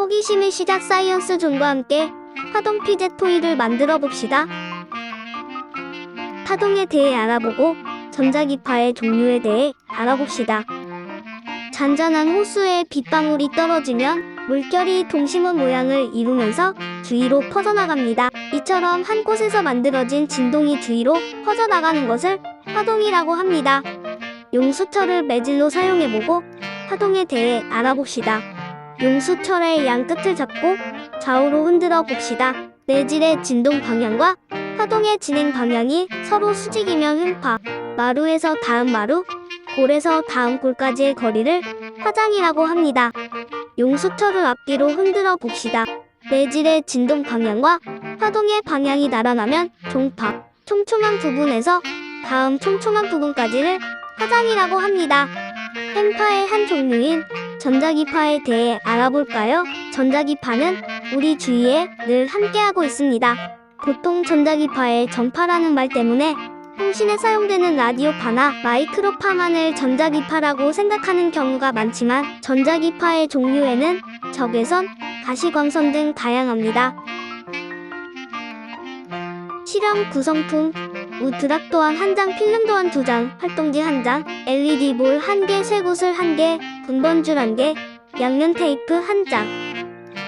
호기심의 시작 사이언스 존과 함께 파동 피제 토이를 만들어 봅시다. 파동에 대해 알아보고 전자기파의 종류에 대해 알아봅시다. 잔잔한 호수에 빗방울이 떨어지면 물결이 동심원 모양을 이루면서 주위로 퍼져나갑니다. 이처럼 한 곳에서 만들어진 진동이 주위로 퍼져나가는 것을 파동이라고 합니다. 용수철을 매질로 사용해보고 파동에 대해 알아봅시다. 용수철의 양 끝을 잡고 좌우로 흔들어 봅시다. 매질의 진동 방향과 파동의 진행 방향이 서로 수직이면 흠파, 마루에서 다음 마루, 골에서 다음 골까지의 거리를 화장이라고 합니다. 용수철을 앞뒤로 흔들어 봅시다. 매질의 진동 방향과 파동의 방향이 나란하면 종파, 촘촘한 부분에서 다음 촘촘한 부분까지를 화장이라고 합니다. 햄파의 한 종류인 전자기파에 대해 알아볼까요? 전자기파는 우리 주위에 늘 함께하고 있습니다. 보통 전자기파의 전파라는 말 때문에 통신에 사용되는 라디오파나 마이크로파만을 전자기파라고 생각하는 경우가 많지만 전자기파의 종류에는 적외선, 가시광선 등 다양합니다. 실험 구성품 우드락 또한 한 장, 필름 또한 두 장, 활동지 한 장, LED 볼 한 개, 쇠구슬 한 개, 분번줄 한 개, 양면 테이프 한 장.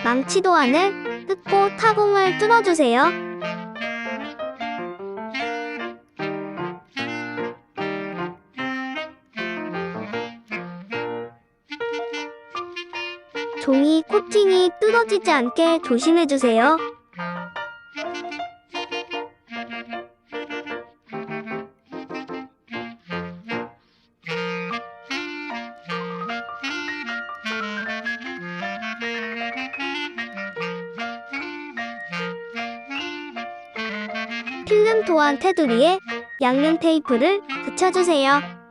망치 도 안을 뜯고 타공을 뚫어주세요. 종이 코팅이 뜯어지지 않게 조심해주세요. 필름 도안 테두리에 양면 테이프를 붙여주세요.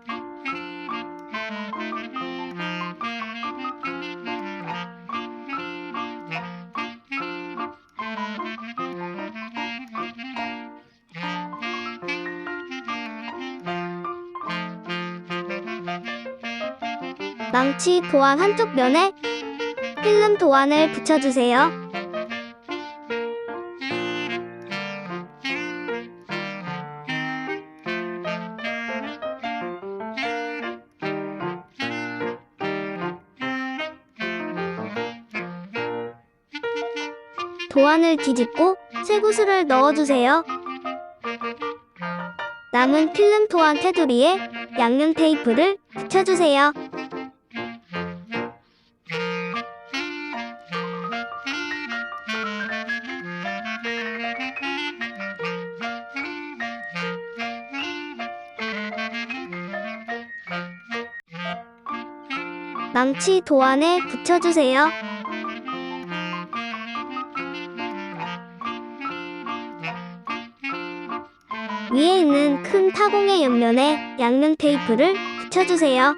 망치 도안 한쪽 면에 필름 도안을 붙여주세요. 도안을 뒤집고 쇠구슬을 넣어주세요. 남은 필름 도안 테두리에 양면 테이프를 붙여주세요. 망치 도안에 붙여주세요. 위에 있는 큰 타공의 옆면에 양면 테이프를 붙여주세요.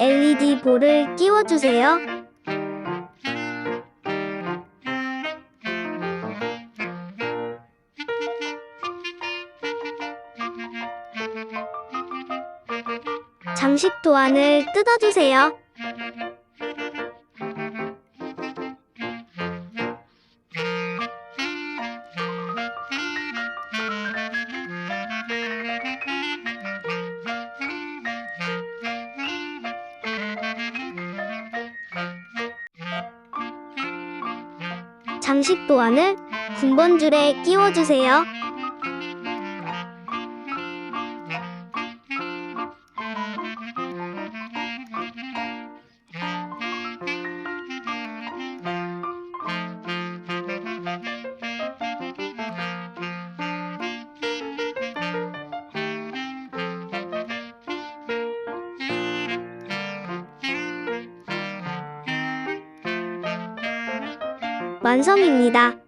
LED 볼을 끼워주세요. 장식 도안을 뜯어주세요. 장식 도안을 군번줄에 끼워주세요. 완성입니다.